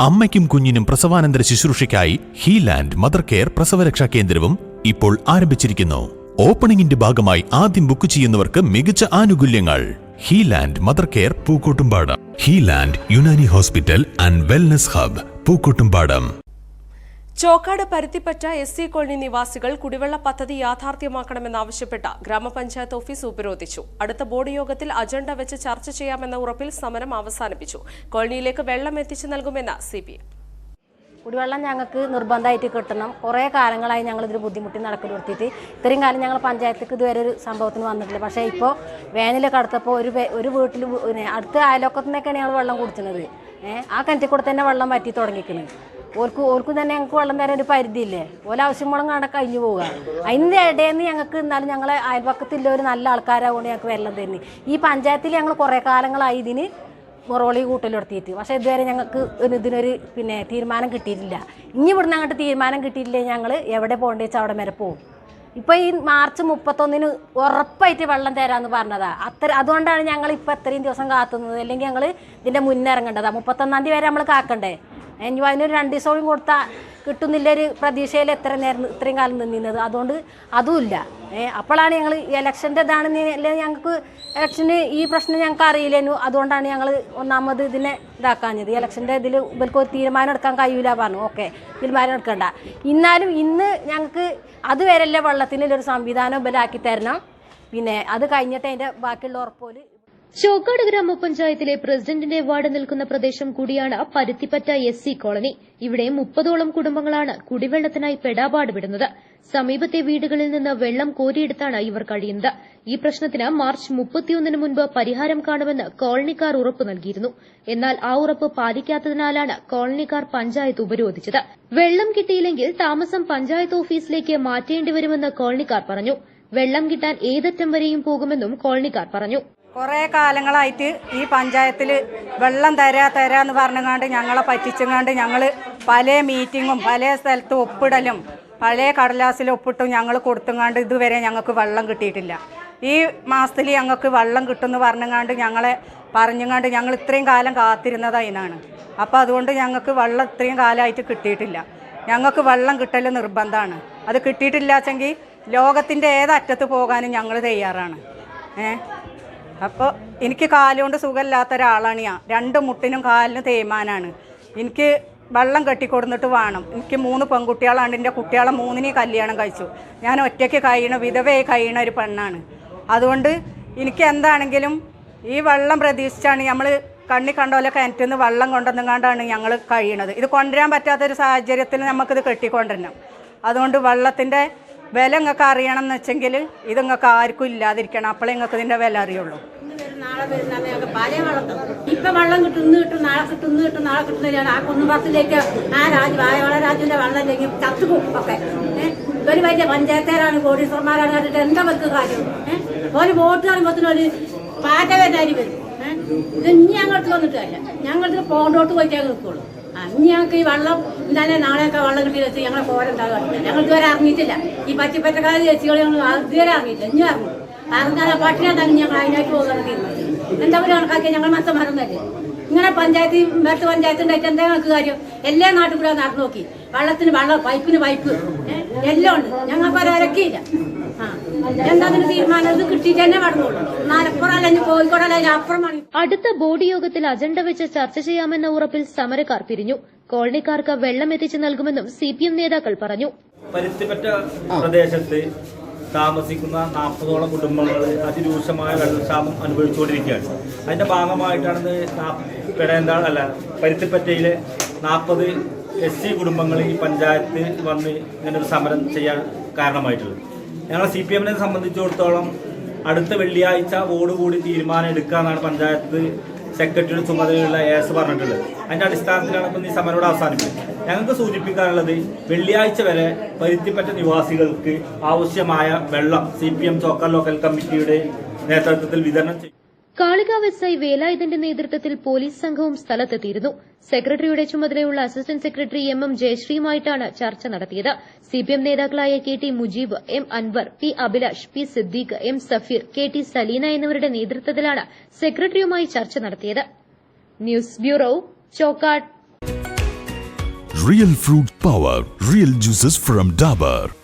അമ്മയ്ക്കും കുഞ്ഞിനും പ്രസവാനന്തര ശുശ്രൂഷയ്ക്കായി ഹീലാൻഡ് mother care പ്രസവരക്ഷാ കേന്ദ്രവും ഇപ്പോൾ ആരംഭിച്ചിരിക്കുന്നു. ഓപ്പണിംഗിന്റെ ഭാഗമായി ആദ്യം ബുക്ക് ചെയ്യുന്നവർക്ക് മികച്ച ആനുകൂല്യങ്ങൾ. Healand mother care Pookkottumpadam. Healand Unani hospital and wellness hub Pookkottumpadam. Chokkad Paruthippatta S C colony നിവാസികൾ കുടിവെള്ള പദ്ധതി യാഥാർത്ഥ്യമാക്കണമെന്നാവശ്യപ്പെട്ട ഗ്രാമപഞ്ചായത്ത് ഓഫീസ് ഉപരോധിച്ചു. അടുത്ത ബോർഡ് യോഗത്തിൽ അജണ്ട വെച്ച് ചർച്ച ചെയ്യാമെന്ന ഉറപ്പിൽ സമരം അവസാനിപ്പിച്ചു. കോളനിയിലേക്ക് വെള്ളം എത്തിച്ചു നൽകുമെന്ന് സി പി കുടിവെള്ളം ഞങ്ങൾക്ക് നിർബന്ധമായിട്ട് കിട്ടണം. കുറേ കാലങ്ങളായി ഞങ്ങൾ ഇതിൽ ബുദ്ധിമുട്ടി നടക്കി നിർത്തിയിട്ട്. ഇത്രയും കാലം ഞങ്ങൾ പഞ്ചായത്തേക്ക് ഇതുവരെ ഒരു സംഭവത്തിന് വന്നിട്ടില്ല. പക്ഷേ ഇപ്പോൾ വേനലൊക്കെ അടുത്തപ്പോൾ ഒരു ഒരു വീട്ടിൽ അടുത്ത അയലോക്കത്തു നിന്നൊക്കെയാണ് ഞങ്ങൾ വെള്ളം കുടിക്കുന്നത് ആ കിണറ്റിൽ കൂടെ തന്നെ വെള്ളം വറ്റി തുടങ്ങിക്കുന്നത് ഓർക്ക് ഓർക്കും തന്നെ ഞങ്ങൾക്ക് വെള്ളം തരാൻ ഒരു പരിധിയില്ലേ? ഓല ആവശ്യങ്ങളും കാണാൻ കഴിഞ്ഞു പോവുക. അതിന്റെ ഇടയിൽനിന്ന് ഞങ്ങൾക്ക് എന്നാലും ഞങ്ങളെ അയൽപക്കത്തില്ല ഒരു നല്ല ആൾക്കാരാകൊണ്ട് ഞങ്ങൾക്ക് വെള്ളം തരുന്നത് ഈ പഞ്ചായത്തിൽ ഞങ്ങൾ കുറേ കാലങ്ങളായി ഇതിന് മൊറോളി കൂട്ടലെടുത്തിട്ട് പക്ഷേ ഇതുവരെ ഞങ്ങൾക്ക് ഇതിനൊരു പിന്നെ തീരുമാനം കിട്ടിയിട്ടില്ല. ഇനി ഇവിടുന്ന് അങ്ങോട്ട് തീരുമാനം കിട്ടിയിട്ടില്ലേ ഞങ്ങൾ എവിടെ പോകേണ്ടി വെച്ചാൽ അവിടെ വരെ പോകും ഇപ്പോൾ ഈ മാർച്ച് മുപ്പത്തൊന്നിന് ഉറപ്പായിട്ട് വെള്ളം തരാമെന്ന് പറഞ്ഞതാ. അത്ര അതുകൊണ്ടാണ് ഞങ്ങൾ ഇപ്പോൾ ഇത്രയും ദിവസം കാത്തുന്നത്. അല്ലെങ്കിൽ ഞങ്ങൾ ഇതിന്റെ മുന്നേ ഇറങ്ങേണ്ടതാ. മുപ്പത്തൊന്നാം തീയതി വരെ നമ്മൾ കാക്കണ്ടേ? ഇനി അതിനൊരു രണ്ട് ദിവസം കൂടി കൊടുത്താൽ കിട്ടുന്നില്ലൊരു പ്രതീക്ഷയിൽ എത്ര നേരം ഇത്രയും കാലം നിന്നിരുന്നത്? അതുകൊണ്ട് അതുമില്ല. അപ്പോഴാണ് ഞങ്ങൾ ഇലക്ഷന്റെ ഇതാണെന്ന് ഞങ്ങൾക്ക് ഇലക്ഷന് ഈ പ്രശ്നം ഞങ്ങൾക്ക് അറിയില്ലേനു? അതുകൊണ്ടാണ് ഞങ്ങൾ ഒന്നാമത് ഇതിനെ ഇതാക്കാഞ്ഞത്. ഇലക്ഷന്റെ ഇതിൽ ഇവർക്ക് ഒരു തീരുമാനം എടുക്കാൻ കഴിയില്ല പറഞ്ഞു. ഓക്കെ തീരുമാനം എടുക്കണ്ട. എന്നാലും ഇന്ന് ഞങ്ങൾക്ക് അതുവരെയല്ലേ വെള്ളത്തിനൊരു സംവിധാനം ഇവരാക്കി തരണം. പിന്നെ അത് കഴിഞ്ഞിട്ട് അതിന്റെ ബാക്കിയുള്ള ഉറപ്പോൽ ചോക്കാട് ഗ്രാമപഞ്ചായത്തിലെ പ്രസിഡന്റിന്റെ വാർഡ് നിൽക്കുന്ന പ്രദേശം കൂടിയാണ് പരുത്തിപ്പറ്റ എസ് സി കോളനി. ഇവിടെ മുപ്പതോളം കുടുംബങ്ങളാണ് കുടിവെള്ളത്തിനായി പെടാപാട് വിടുന്നത്. സമീപത്തെ വീടുകളിൽ നിന്ന് വെള്ളം കോരിയെടുത്താണ് ഇവർ കഴിയുന്നത്. ഈ പ്രശ്നത്തിന് മാർച്ച് മുപ്പത്തിയൊന്നിന് മുൻപ് പരിഹാരം കാണുമെന്ന് കോളനിക്കാർ ഉറപ്പ് നൽകിയിരുന്നു. എന്നാൽ ആ ഉറപ്പ് പാലിക്കാത്തതിനാലാണ് കോളനിക്കാർ പഞ്ചായത്ത് ഉപരോധിച്ചത്. വെള്ളം കിട്ടിയില്ലെങ്കിൽ താമസം പഞ്ചായത്ത് ഓഫീസിലേക്ക് മാറ്റേണ്ടിവരുമെന്ന് കോളനിക്കാർ പറഞ്ഞു. വെള്ളം കിട്ടാൻ ഏതറ്റം വരെയും പോകുമെന്നും കോളനിക്കാർ പറഞ്ഞു. കുറേ കാലങ്ങളായിട്ട് ഈ പഞ്ചായത്തിൽ വെള്ളം തരാ തരാന്ന് പറഞ്ഞുകൊണ്ട് ഞങ്ങളെ പറ്റിച്ചുകൊണ്ട് ഞങ്ങൾ പല മീറ്റിങ്ങും പല സ്ഥലത്ത് ഒപ്പിടലും പല കടലാസിൽ ഒപ്പിട്ടും ഞങ്ങൾ കൊടുത്തുകൊണ്ട് ഇതുവരെ ഞങ്ങൾക്ക് വെള്ളം കിട്ടിയിട്ടില്ല. ഈ മാസത്തിൽ ഞങ്ങൾക്ക് വെള്ളം കിട്ടുമെന്ന് പറഞ്ഞുകൊണ്ട് ഞങ്ങളെ പറഞ്ഞുങ്ങാണ്ട് ഞങ്ങൾ ഇത്രയും കാലം കാത്തിരുന്നതായിന്നാണ് അപ്പോൾ അതുകൊണ്ട് ഞങ്ങൾക്ക് വെള്ളം ഇത്രയും കാലമായിട്ട് കിട്ടിയിട്ടില്ല. ഞങ്ങൾക്ക് വെള്ളം കിട്ടൽ നിർബന്ധമാണ്. അത് കിട്ടിയിട്ടില്ലാച്ചെങ്കിൽ ലോകത്തിന്റെ ഏതറ്റത്ത് പോകാനും ഞങ്ങൾ തയ്യാറാണ്. ഏഹ് അപ്പോൾ എനിക്ക് കാലുകൊണ്ട് സുഖമില്ലാത്ത ഒരാളാണ് ഞാൻ രണ്ട് മുട്ടിനും കാലിനും തേയ്മാനാണ്. എനിക്ക് വെള്ളം കെട്ടിക്കൊടുന്നിട്ട് വേണം. എനിക്ക് മൂന്ന് പെൺകുട്ടികളാണ്. എന്റെ കുട്ടികളെ മൂന്നിനെ കല്യാണം കഴിച്ചു. ഞാൻ ഒറ്റയ്ക്ക് കഴിയണ വിധവയായി കഴിയണ ഒരു പെണ്ണാണ്. അതുകൊണ്ട് എനിക്ക് എന്താണെങ്കിലും ഈ വെള്ളം പ്രതീക്ഷിച്ചാണ് നമ്മൾ കണ്ണി കണ്ടോലെ കിണറ്റിൽ നിന്ന് വെള്ളം കൊണ്ടുവന്നുകൊണ്ടാണ് ഞങ്ങൾ കഴിയണത്. ഇത് കൊണ്ടുവരാൻ പറ്റാത്തൊരു സാഹചര്യത്തിൽ നമുക്കിത് കെട്ടിക്കൊണ്ടുവരണം. അതുകൊണ്ട് വെള്ളത്തിന്റെ വില നിങ്ങൾക്ക് അറിയണം എന്ന് വെച്ചെങ്കിൽ ഇത് നിങ്ങൾക്ക് ആർക്കും ഇല്ലാതിരിക്കണം. അപ്പോഴേ നിങ്ങൾക്ക് ഇതിന്റെ വില അറിയുള്ളൂ. നാളെ വരുന്ന വെള്ളം ഇപ്പൊ വെള്ളം കിട്ടും നാളെ കിട്ടും ഇന്ന് കിട്ടും നാളെ കിട്ടുന്ന ആ കുന്നുപുറത്തിലേക്ക് ആ രാജ് വായവള രാജ്യന്റെ വെള്ളം ഇല്ലെങ്കിൽ ചത്തുപോകും ഒക്കെ. ഒരു വലിയ പഞ്ചായത്തേരാണ് കോടീശ്വരന്മാരാണ് കണ്ടിട്ട് എന്താ വെക്ക് കാര്യം? ഒരു വോട്ട് കാണുമ്പോൾ ഒരു പാറ്റ വരുന്നതായി വരും ഇത് ഇനി ഞങ്ങൾക്ക് വന്നിട്ട് കാര്യമില്ല. ഞങ്ങൾക്ക് പോണ്ടോട്ട് പോയിട്ടേ നിൽക്കുള്ളൂ. ഇനി ഞങ്ങൾക്ക് ഈ വെള്ളം ഇന്നലെ നാളെയൊക്കെ വെള്ളം കിട്ടി വെച്ച് ഞങ്ങളെ പോരുണ്ടാകുക ഞങ്ങൾ ഇതുവരെ അറിഞ്ഞിട്ടില്ല. ഈ പച്ചപ്പറ്റക്കാർ ചേച്ചികൾ ഞങ്ങൾ ഇതുവരെ അറിഞ്ഞില്ല ഇനി അറിഞ്ഞു. അറിഞ്ഞാൽ പട്ടിണി തന്നെ ഞങ്ങൾ അതിനായിട്ട് പോകുന്നത് തീരുമാനിച്ചു. എന്താ പറയുക കണക്കാക്കിയ ഞങ്ങൾ മത്തന്മാരൊന്നല്ലേ ഇങ്ങനെ പഞ്ചായത്ത് വേട്ട് പഞ്ചായത്തിൽ ഉണ്ടായിട്ട് എന്താ ഞങ്ങൾക്ക് കാര്യം? എല്ലാ നാട്ടിൽ കൂടെ നടന്നു നോക്കി. വെള്ളത്തിന് വെള്ളം പൈപ്പിന് പൈപ്പ്. എല്ലാം ഉണ്ട്. ഞങ്ങൾക്ക് ഒരക്കിയില്ല അടുത്ത ബോർഡ് യോഗത്തിൽ അജണ്ട വെച്ച് ചർച്ച ചെയ്യാമെന്ന ഉറപ്പിൽ സമരക്കാർ പിരിഞ്ഞു. കോളനിക്കാർക്ക് വെള്ളം എത്തിച്ചു നൽകുമെന്നും സി പി എം നേതാക്കൾ പറഞ്ഞു. പരുത്തിപ്പറ്റ പ്രദേശത്ത് താമസിക്കുന്ന നാൽപ്പതോളം കുടുംബങ്ങൾ അതിരൂക്ഷമായ വെള്ളക്ഷാമം അനുഭവിച്ചുകൊണ്ടിരിക്കുകയാണ്. അതിന്റെ ഭാഗമായിട്ടാണ് പെടേന്താൾ അല്ല പരുത്തിപ്പറ്റയിലെ നാൽപ്പത് എസ് സി കുടുംബങ്ങൾ ഈ പഞ്ചായത്ത് വന്ന് ഇങ്ങനൊരു ഒരു സമരം ചെയ്യാൻ കാരണമായിട്ടുള്ളത്. ഞങ്ങൾ സി പി എമ്മിനെ സംബന്ധിച്ചിടത്തോളം അടുത്ത വെള്ളിയാഴ്ച വോട് കൂടി തീരുമാനം എടുക്കാന്നാണ് പഞ്ചായത്ത് സെക്രട്ടറിയുടെ ചുമതലയുള്ള എസ് പറഞ്ഞിട്ടുള്ളത്. അതിന്റെ അടിസ്ഥാനത്തിലാണ് ഇപ്പം ഈ സമരം അവസാനിപ്പിക്കുന്നത് ഞങ്ങൾക്ക് സൂചിപ്പിക്കാനുള്ളത് വെള്ളിയാഴ്ച വരെ പരുത്തിപ്പറ്റ നിവാസികൾക്ക് ആവശ്യമായ വെള്ളം C P M Chokkad local കമ്മിറ്റിയുടെ നേതൃത്വത്തിൽ വിതരണം ചെയ്യും. കാളികാവ് എസ് ഐ വേലായുധന്റെ നേതൃത്വത്തിൽ പോലീസ് സംഘവും സ്ഥലത്തെത്തിയിരുന്നു. സെക്രട്ടറിയുടെ ചുമതലയുള്ള അസിസ്റ്റന്റ് സെക്രട്ടറി എം എം ജയശ്രീയുമായിട്ടാണ് ചർച്ച നടത്തിയത്. സിപിഎം നേതാക്കളായ K T Mujeeb M Anwar P Abhilash P Siddique M Safeer K T Saleena എന്നിവരുടെ നേതൃത്വത്തിലാണ് സെക്രട്ടറിയുമായി ചർച്ച നടത്തിയത്. News bureau Chokkad. Real fruit power real juices from Dabur.